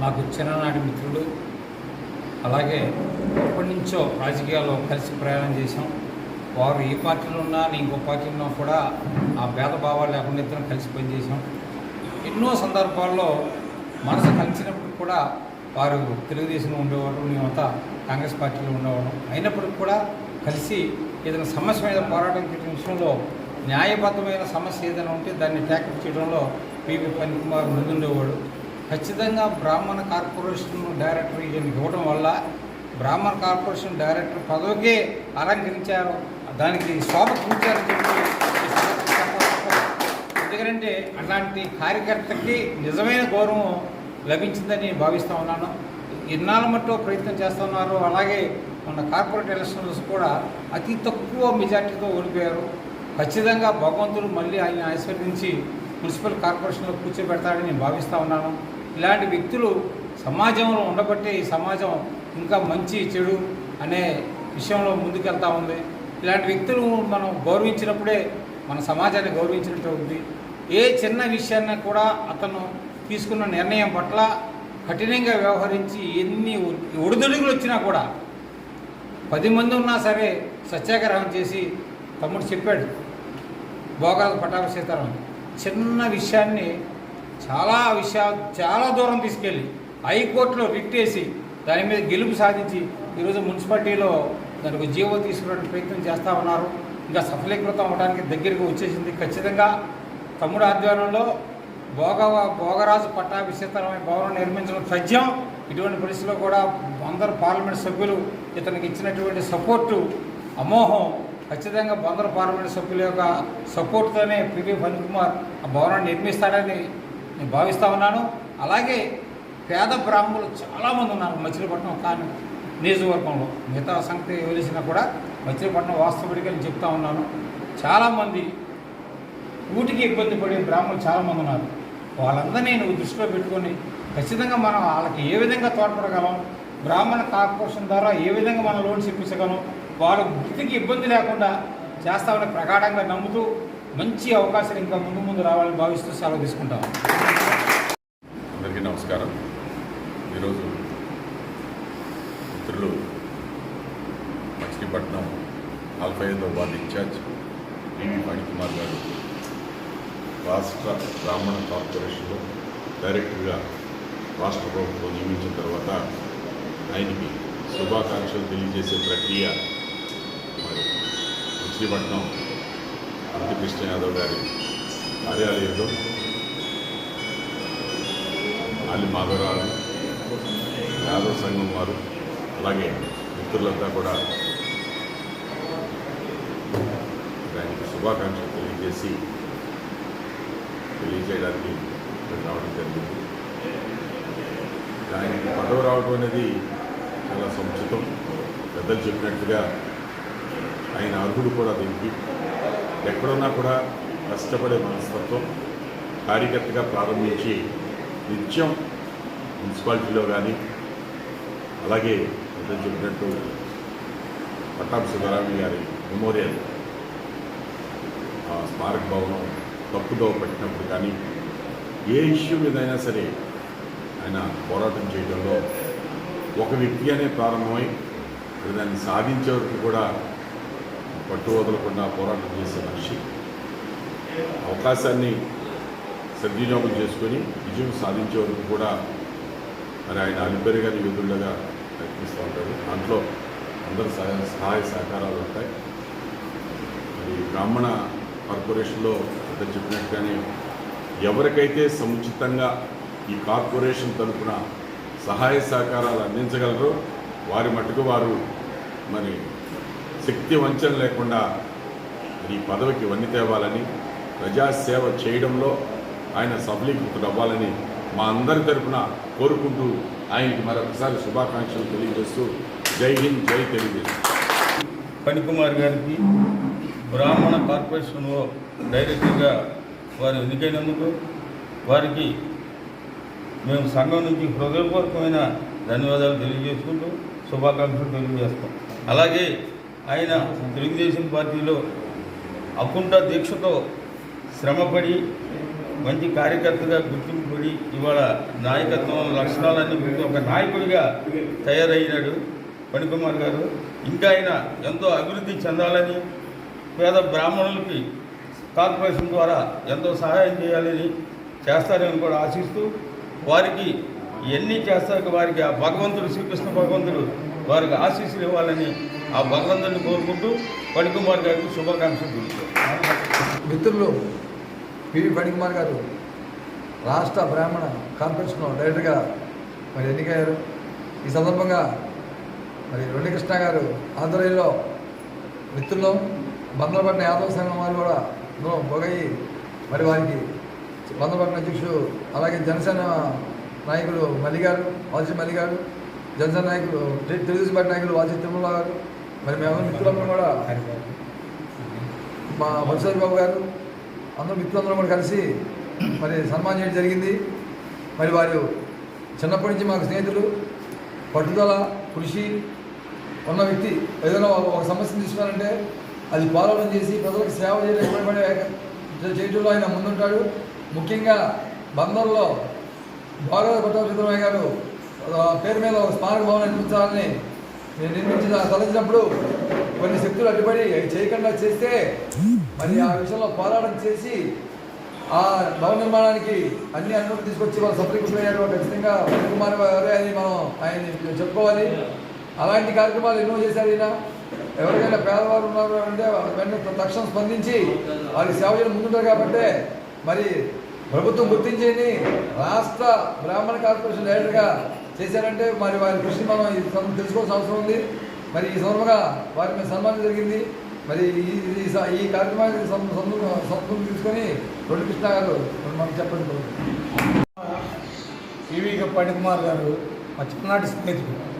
మాకు చిన్ననాటి మిత్రుడు అలాగే ఎప్పటి నుంచో రాజకీయాల్లో కలిసి ప్రయాణం చేశాం. వారు ఏ పార్టీలో ఉన్నా నేను ఇంకో పార్టీలో కూడా ఆ భేదభావాలు లేకుండా ఇద్దరం కలిసి పనిచేసాం ఎన్నో సందర్భాల్లో మనసు కలిసినప్పుడు కూడా వారు తెలుగుదేశంలో ఉండేవారు మేమంతా కాంగ్రెస్ పార్టీలో ఉండేవాళ్ళం. అయినప్పటికి కూడా కలిసి ఏదైనా సమస్య మీద పోరాటం విషయంలో న్యాయబద్ధమైన సమస్య ఏదైనా ఉంటే దాన్ని ట్యాకప్ చేయడంలో పివి పనికుమార్ ముందుండేవాడు. ఖచ్చితంగా బ్రాహ్మణ కార్పొరేషన్ డైరెక్టర్ ఈయనకి ఇవ్వడం వల్ల బ్రాహ్మణ కార్పొరేషన్ డైరెక్టర్ పదవికే అలంకరించారు. దానికి శోభ చెప్పి ఎందుకంటే అలాంటి కార్యకర్తకి నిజమైన గౌరవం లభించిందని నేను భావిస్తూ ఉన్నాను. ఇన్నాళ్ళ మట్టు ప్రయత్నం చేస్తున్నారు అలాగే మన కార్పొరేట్ ఎలక్షన్స్ కూడా అతి తక్కువ మెజార్టీతో ఓడిపోయారు. ఖచ్చితంగా భగవంతుడు మళ్ళీ ఆయన ఆశీర్వదించి మున్సిపల్ కార్పొరేషన్లో కూర్చోబెడతాడని నేను భావిస్తూ ఉన్నాను. ఇలాంటి వ్యక్తులు సమాజంలో ఉండబట్టే ఈ సమాజం ఇంకా మంచి చెడు అనే విషయంలో ముందుకెళ్తా ఉంది. ఇలాంటి వ్యక్తులు మనం గౌరవించినప్పుడే మన సమాజాన్ని గౌరవించినట్టు ఉంది. ఏ చిన్న విషయాన్ని కూడా అతను తీసుకున్న నిర్ణయం పట్ల కఠినంగా వ్యవహరించి ఎన్ని ఒడిదుడుగులు వచ్చినా కూడా పది మంది ఉన్నా సరే సత్యాగ్రహం చేసి తమ్ముడు చెప్పాడు. భోగాల పట్టాభి సీతారాం. చిన్న విషయాన్ని చాలా విషయాలు చాలా దూరం తీసుకెళ్ళి హైకోర్టులో రిట్టేసి దాని మీద గెలుపు సాధించి ఈరోజు మున్సిపాలిటీలో దానికి జీవో తీసుకునే ప్రయత్నం చేస్తూ ఉన్నారు. ఇంకా సఫలీకృతం అవడానికి దగ్గరికి వచ్చేసింది. ఖచ్చితంగా తమ్ముడు ఆధ్వర్యంలో భోగ భోగరాజు పట్టాభిషేతరమైన భవనం నిర్మించడం సత్యం ఇటువంటి పరిస్థితుల్లో కూడా అందరు పార్లమెంట్ సభ్యులు ఇతనికి ఇచ్చినటువంటి సపోర్టు అమోహం ఖచ్చితంగా బందరు పార్లమెంట్ సభ్యుల యొక్క సపోర్ట్తోనే పివి ఫణికుమార్ ఆ భవనాన్ని నిర్మిస్తాడని నేను భావిస్తూ ఉన్నాను. అలాగే పేద బ్రాహ్మణులు చాలామంది ఉన్నారు మచిలీపట్నం కానీ నియోజకవర్గంలో. మిగతా సంగతి వదిలేసినా కూడా మచిలీపట్నం వాస్తవిడిగా నేను చెప్తా ఉన్నాను. చాలామంది ఊటికి ఇబ్బంది పడే బ్రాహ్మణులు చాలామంది ఉన్నారు. వాళ్ళందరినీ నేను దృష్టిలో పెట్టుకొని ఖచ్చితంగా మనం వాళ్ళకి ఏ విధంగా తోడ్పడగలం? బ్రాహ్మణ కార్పొరేషన్ ద్వారా ఏ విధంగా మనం లోన్స్ ఇప్పించగలం? వారు వృత్తికి ఇబ్బంది లేకుండా చేస్తామని ప్రగాఢంగా నమ్ముతూ మంచి అవకాశాలు ఇంకా ముందు ముందు రావాలని భావిస్తూ సెలవు తీసుకుంటాం. అందరికీ నమస్కారం. ఈరోజు మిత్రులు మచిలీపట్నం నలభై ఐదో వార్డు ఇన్ఛార్జ్ పివి ఫణికుమార్ గారు రాష్ట్ర బ్రాహ్మణ కార్పొరేషన్లో డైరెక్టర్గా రాష్ట్ర ప్రభుత్వం నియమించిన తర్వాత ఆయనకి శుభాకాంక్షలు తెలియజేసే ప్రక్రియ మచిలీపట్నం కృష్ణ యాదవ్ గారి కార్యాలయంలో అల్లి మాధవరావు యాదవ్ సంఘం వారు అలాగే మిత్రులంతా కూడా దానికి శుభాకాంక్షలు తెలియజేసి తెలియజేయడానికి రావడం జరిగింది. దానికి పదవి రావడం అనేది చాలా సముచితం. పెద్దలు చెప్పినట్టుగా ఆయన అర్హుడు కూడా దీనికి. ఎక్కడున్నా కూడా కష్టపడే మనస్తత్వం కార్యకర్తగా ప్రారంభించి నిత్యం మున్సిపాలిటీలో కానీ అలాగే పెద్దలు చెప్పినట్టు పట్టాభి సుధారామి గారి మెమోరియల్ ఆ స్మారక భవనం తప్పుదోవ పెట్టినప్పుడు కానీ ఏ ఇష్యూ మీదైనా సరే ఆయన పోరాటం చేయడంలో ఒక వ్యక్తిగానే ప్రారంభమై దాన్ని సాధించే వరకు కూడా పట్టు వదలకుండా పోరాటం చేసే మనిషి. అవకాశాన్ని సద్వినియోగం చేసుకొని విజయం సాధించే వరకు కూడా మరి ఆయన అలిపెరిగా విధులుగా ప్రయత్నిస్తూ ఉంటారు దాంట్లో అందరి సహాయ సహాయ సహకారాలు ఉంటాయి. మరి బ్రాహ్మణ కార్పొరేషన్లో అంత చెప్పినట్టుగానే ఎవరికైతే సముచితంగా ఈ కార్పొరేషన్ తరఫున సహాయ సహకారాలు అందించగలరో వారి మటుకు వారు మరి శక్తి వంచన లేకుండా ఈ పదవికి వన్ని తేవాలని ప్రజాసేవ చేయడంలో ఆయన సఫలీకృతుడు అవ్వాలని మా అందరి తరఫున కోరుకుంటూ ఆయనకి మరొకసారి శుభాకాంక్షలు తెలియజేస్తూ జై హింద్ జై తెలియజేస్తాం ఫణికుమార్ గారికి బ్రాహ్మణ కార్పొరేషన్లో డైరెక్టర్గా వారు ఎన్నికైనందుకు వారికి మేము సంఘం నుంచి హృదయపూర్వకమైన ధన్యవాదాలు తెలియజేసుకుంటూ శుభాకాంక్షలు తెలియజేస్తాం. అలాగే ఆయన తెలుగుదేశం పార్టీలో అకుంఠ దీక్షతో శ్రమపడి మంచి కార్యకర్తగా గుర్తింపు ఇవాళ నాయకత్వం లక్షణాలన్నీ ఒక నాయకుడిగా తయారయ్యాడు పణికుమార్ గారు. ఇంకా ఆయన ఎంతో అభివృద్ధి చెందాలని పేద బ్రాహ్మణులకి కార్పొరేషన్ ద్వారా ఎంతో సహాయం చేయాలని చేస్తారని కూడా ఆశిస్తూ వారికి ఎన్ని చేస్తారు వారికి ఆ భగవంతుడు శ్రీకృష్ణ భగవంతుడు వారికి ఆశీస్సులు ఇవ్వాలని ఆ భగవంతుడిని కోరుకుంటూ పడికుమార్ గారికి శుభాకాంక్షలు తెలుపుతారు మిత్రులు పివి పడికుమార్ గారు రాష్ట్ర బ్రాహ్మణ కాన్ఫరెన్స్లో డైరెక్టర్గా మరి ఎన్నికయ్యారు. ఈ సందర్భంగా మరి రొండి కృష్ణ గారు ఆధ్వర్యంలో మిత్రులు బందరపట్న యాదవ సంఘం వారు కూడా ఇందులో పొగయి మరి వారికి బందరపట్న అధ్యక్షుడు అలాగే జనసేన నాయకులు మల్లి గారు వాల్సి మల్లి గారు జనసేన నాయకులు తెలుగుదేశం పార్టీ నాయకులు వాజీ తిరుమల గారు మరి మేము మిత్రులందరం కూడా మా బొత్సరి బాబు గారు అందరూ మిత్రులందరం కూడా కలిసి మరి సన్మానం చేయడం జరిగింది. మరి వారు చిన్నప్పటి నుంచి మాకు స్నేహితులు పట్టుదల కృషి ఉన్న వ్యక్తి. ఏదైనా ఒక- సమస్యను తీసుకున్నారంటే అది పాలన చేసి ప్రజలకు సేవ చేయడం చేయటంలో ఆయన ముందుంటాడు. ముఖ్యంగా బందర్లో బాగా పట్టాభిప్రాయ గారు పేరు మీద ఒక స్మారక భవనం నిర్మించాలని నేను నిర్మించిన తలచినప్పుడు కొన్ని శక్తులు అడ్డుపడి అవి చేయకుండా చేస్తే మరి ఆ విషయంలో పోరాటం చేసి ఆ భవన నిర్మాణానికి అన్ని అనుమతులు తీసుకొచ్చి వాళ్ళు సఫలీకృతమయ్యారు ఖచ్చితంగా కుమార్ ఎవరే అని మనం ఆయన చెప్పుకోవాలి. అలాంటి కార్యక్రమాలు ఎన్నో చేశారు ఈయన. ఎవరికైనా పేదవారు ఉన్నారు అంటే వెంటనే తక్షణం స్పందించి వారికి సేవ చేయడం ముందుంటారు కాబట్టి మరి ప్రభుత్వం గుర్తించేది రాష్ట్ర బ్రాహ్మణ కార్పొరేషన్ డైరెక్టర్గా చేశారంటే మరి వారి కృషి మనం ఈ తెలుసుకోవాల్సిన అవసరం ఉంది. మరి ఈ సందర్భంగా వారి మీద సన్మానం జరిగింది. మరి ఈ ఈ స- ఈ కార్యక్రమానికి సం- సందర్భం తీసుకొని రెండు కృష్ణ గారు మనం చెప్పండి ఈవీ పణికుమార్ గారు మా చిన్ననాటి స్నేహితుడు.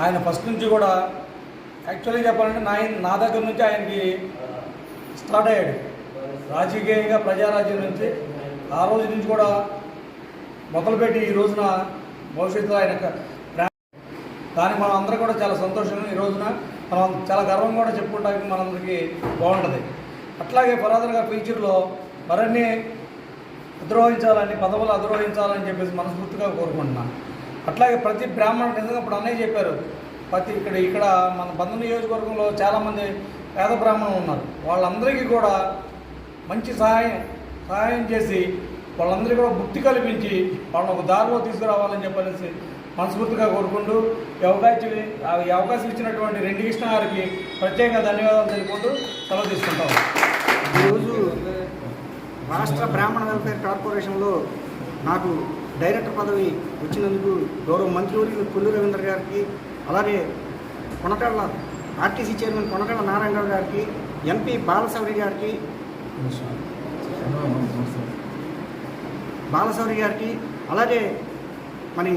ఆయన ఫస్ట్ నుంచి కూడా యాక్చువల్గా చెప్పాలంటే నా నా దగ్గర నుంచి ఆయనకి స్టార్ట్ అయ్యాడు. రాజకీయంగా ప్రజారాజ్యం నుంచి ఆ రోజు నుంచి కూడా మొదలుపెట్టి ఈ రోజున భవిష్యత్తులో ఆయన దానికి మనం అందరం కూడా చాలా సంతోషంగా ఈ రోజున. మనం చాలా గర్వం కూడా చెప్పుకోవడానికి మనందరికీ బాగుంటుంది. అట్లాగే ఫరాదర్గా ఫ్యూచర్లో మరిన్ని అధిరోహించాలని పదవులు అధిరోహించాలని చెప్పేసి మనస్ఫూర్తిగా కోరుకుంటున్నాను అట్లాగే ప్రతి బ్రాహ్మణుడు నిజంగా ఇప్పుడు అన్నయ్య చెప్పారు ప్రతి ఇక్కడ ఇక్కడ మన బంధు నియోజకవర్గంలో చాలామంది పేద బ్రాహ్మణులు ఉన్నారు. వాళ్ళందరికీ కూడా మంచి సహాయం సహాయం చేసి వాళ్ళందరికీ కూడా బుద్ధి కల్పించి వాళ్ళని ఒక దారిలో తీసుకురావాలని చెప్పనేసి మనస్ఫూర్తిగా కోరుకుంటూ ఈ అవకాశం ఈ అవకాశం ఇచ్చినటువంటి రెండు కృష్ణ గారికి ప్రత్యేకంగా ధన్యవాదాలు తెలుపుకుంటూ సెలవు తీసుకుంటాం. ఈరోజు రాష్ట్ర బ్రాహ్మణ వెల్ఫేర్ కార్పొరేషన్లో నాకు డైరెక్టర్ పదవి వచ్చినందుకు గౌరవ మంత్రివర్యులు కొల్లు రవీంద్ర గారికి అలాగే కొనకళ్ళ ఆర్టీసీ చైర్మన్ కొనకళ్ళ నారాయణరావు గారికి ఎంపీ బాలశౌరి గారికి బాలశౌరి గారికి అలాగే మరి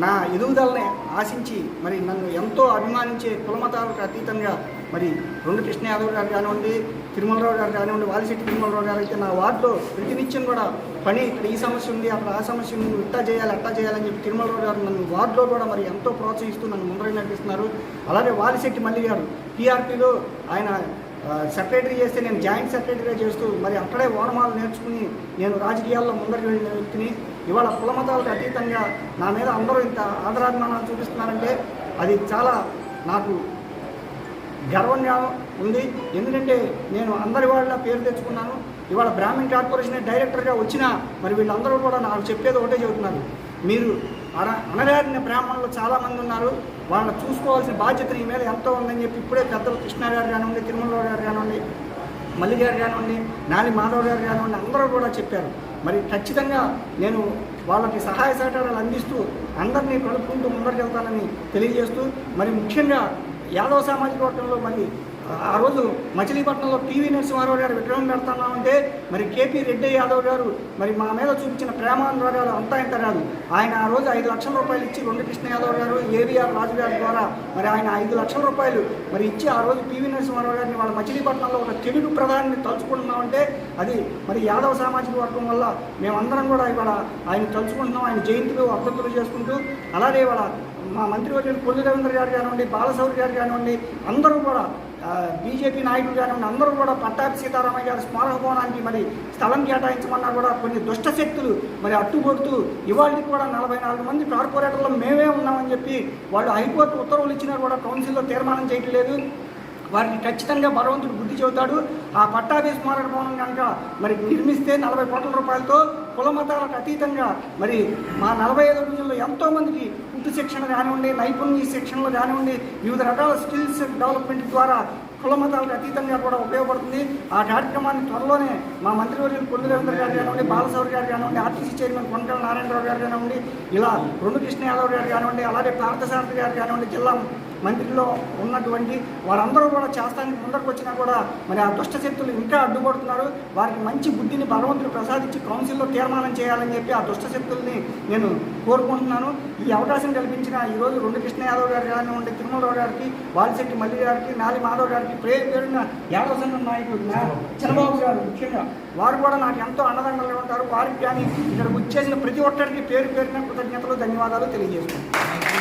నా ఎదుగుదలని ఆశించి మరి నన్ను ఎంతో అభిమానించే కులమతాలకు అతీతంగా మరి రెండు కృష్ణ యాదవ్ గారు కానివ్వండి తిరుమలరావు గారు కానివ్వండి వాలిశెట్టి తిరుమలరావు గారు అయితే నా వార్డులో ప్రతినిత్యం కూడా పని ఇక్కడ ఈ సమస్య ఉంది అక్కడ ఆ సమస్య ఉంది నువ్వు ఇట్టా చేయాలి అట్టా చేయాలని చెప్పి తిరుమలరావు గారు నన్ను వార్డులో కూడా మరి ఎంతో ప్రోత్సహిస్తూ నన్ను ముందర నడిపిస్తున్నారు అలాగే వాలిశెట్టి మల్లి గారు టీఆర్పీలో ఆయన సెక్రటరీ చేస్తే నేను జాయింట్ సెక్రటరీగా చేస్తూ మరి అక్కడే ఓనమాలు నేర్చుకుని నేను రాజకీయాల్లో ముందరికి వెళ్ళిన వ్యక్తిని ఇవాళ కులమతాలకు అతీతంగా నా మీద అందరూ ఇంత ఆదరాభిమానాలు చూపిస్తున్నారంటే అది చాలా నాకు గర్వంగా ఉంది. ఎందుకంటే నేను అందరి వాళ్ళ పేరు తెచ్చుకున్నాను. ఇవాళ బ్రాహ్మణ్ కార్పొరేషన్ డైరెక్టర్గా వచ్చినా మరి వీళ్ళందరూ కూడా నాకు చెప్పేది ఒకటే చెబుతున్నారు. మీరు అన అనగారిన బ్రాహ్మణులు చాలామంది ఉన్నారు. వాళ్ళని చూసుకోవాల్సిన బాధ్యత ఈ మీద ఎంతో ఉందని చెప్పి ఇప్పుడే పెద్దలు కృష్ణ గారు కానివ్వండి తిరుమలరావు గారు కానివ్వండి మల్లి గారు కానివ్వండి నాని మాధవ్ గారు కానివ్వండి అందరూ కూడా చెప్పారు. మరి ఖచ్చితంగా నేను వాళ్ళకి సహాయ సహకారాలు అందిస్తూ అందరినీ కలుపుకుంటూ ముందరికి వెళ్తానని తెలియజేస్తూ మరి ముఖ్యంగా యాదవ సామాజిక వర్గంలో మరి ఆ- రోజు మచిలీపట్నంలో పివి నరసింహారావు గారు విగ్రహం పెడతామంటే మరి కేపీ రెడ్డి యాదవ్ గారు మరి మా మీద చూపించిన ప్రేమానురాగాలు అంతా ఇంత కాదు. ఆయన ఆ రోజు ఐదు లక్షల రూపాయలు ఇచ్చి రెండు కృష్ణ యాదవ్ గారు ఏవిఆర్ రాజు గారి ద్వారా మరి ఆయన ఐదు లక్షల రూపాయలు మరి ఇచ్చి ఆ రోజు పివి నరసింహారావు గారిని వాళ్ళ మచిలీపట్నంలో ఒక తెలుగు ప్రధానిని తలుచుకుంటున్నామంటే అది మరి యాదవ సామాజిక వర్గం వల్ల మేమందరం కూడా ఇవాళ ఆయన తలుచుకుంటున్నాం ఆయన జయంతులు అభ్యర్థులు చేసుకుంటూ. అలాగే ఇవాళ మా మంత్రివర్యులు కొల్లి రవీంద్ర గారు కానివ్వండి బాలసౌరి గారు కానివ్వండి అందరూ కూడా బీజేపీ నాయకులు కానివ్వండి అందరూ కూడా పట్టాభి సీతారామయ్య గారి స్మారక భవనానికి మరి స్థలం కేటాయించమన్నా కూడా కొన్ని దుష్ట శక్తులు మరి అట్టుబడుతూ ఇవాళకి కూడా నలభై నాలుగు మంది కార్పొరేటర్లు మేమే ఉన్నామని చెప్పి వాళ్ళు హైకోర్టు ఉత్తర్వులు ఇచ్చినా కూడా కౌన్సిల్లో తీర్మానం చేయట్లేదు వారికి ఖచ్చితంగా భగవంతుడు బుద్ధి చెబుతాడు. ఆ పట్టాభి స్మారక భవనం కనుక మరి నిర్మిస్తే నలభై కోట్ల రూపాయలతో కుల మతాలకు అతీతంగా మరి మా నలభై ఐదు రోజుల్లో ఎంతోమందికి కుట్టు శిక్షణ కానివ్వండి నైపుణ్య శిక్షణలు కానివ్వండి వివిధ రకాల స్కిల్స్ డెవలప్మెంట్ ద్వారా కులమతాలకు అతీతంగా కూడా ఉపయోగపడుతుంది. ఆ కార్యక్రమాన్ని త్వరలోనే మా మంత్రివర్యులు కొల్లు గారు కానివ్వండి బాలసౌరి గారు కానివ్వండి ఆర్టీసీ చైర్మన్ కొనకల నారాయణరావు గారు కానివ్వండి ఇలా రెండు కృష్ణ యాదవ్ గారు కానివ్వండి అలాగే పార్థసారథి గారు కానివ్వండి జిల్లా మంత్రిలో ఉన్నటువంటి వారందరూ కూడా చేస్తానికి ముందరకు వచ్చినా కూడా మరి ఆ దుష్ట శక్తులు ఇంకా అడ్డుపడుతున్నారు. వారికి మంచి బుద్ధిని భగవంతుడు ప్రసాదించి కౌన్సిల్లో తీర్మానం చేయాలని చెప్పి ఆ దుష్ట శక్తుల్ని నేను కోరుకుంటున్నాను. ఈ అవకాశం కల్పించిన ఈరోజు రెండు కృష్ణ యాదవ్ గారు కానివ్వండి తిరుమలరావు గారికి వాలిశెట్టి మల్లి గారికి నాలి మాధవ్ గారికి పేరు పేరున యాదవ సంఘం నాయకుడు చంద్రబాబు గారు ముఖ్యంగా వారు కూడా నాకు ఎంతో అన్నదండలుగా ఉంటారు. వారికి కానీ ఇక్కడ వచ్చేసిన ప్రతి ఒక్కరికి పేరు పేరున కృతజ్ఞతలు ధన్యవాదాలు తెలియజేస్తున్నాను.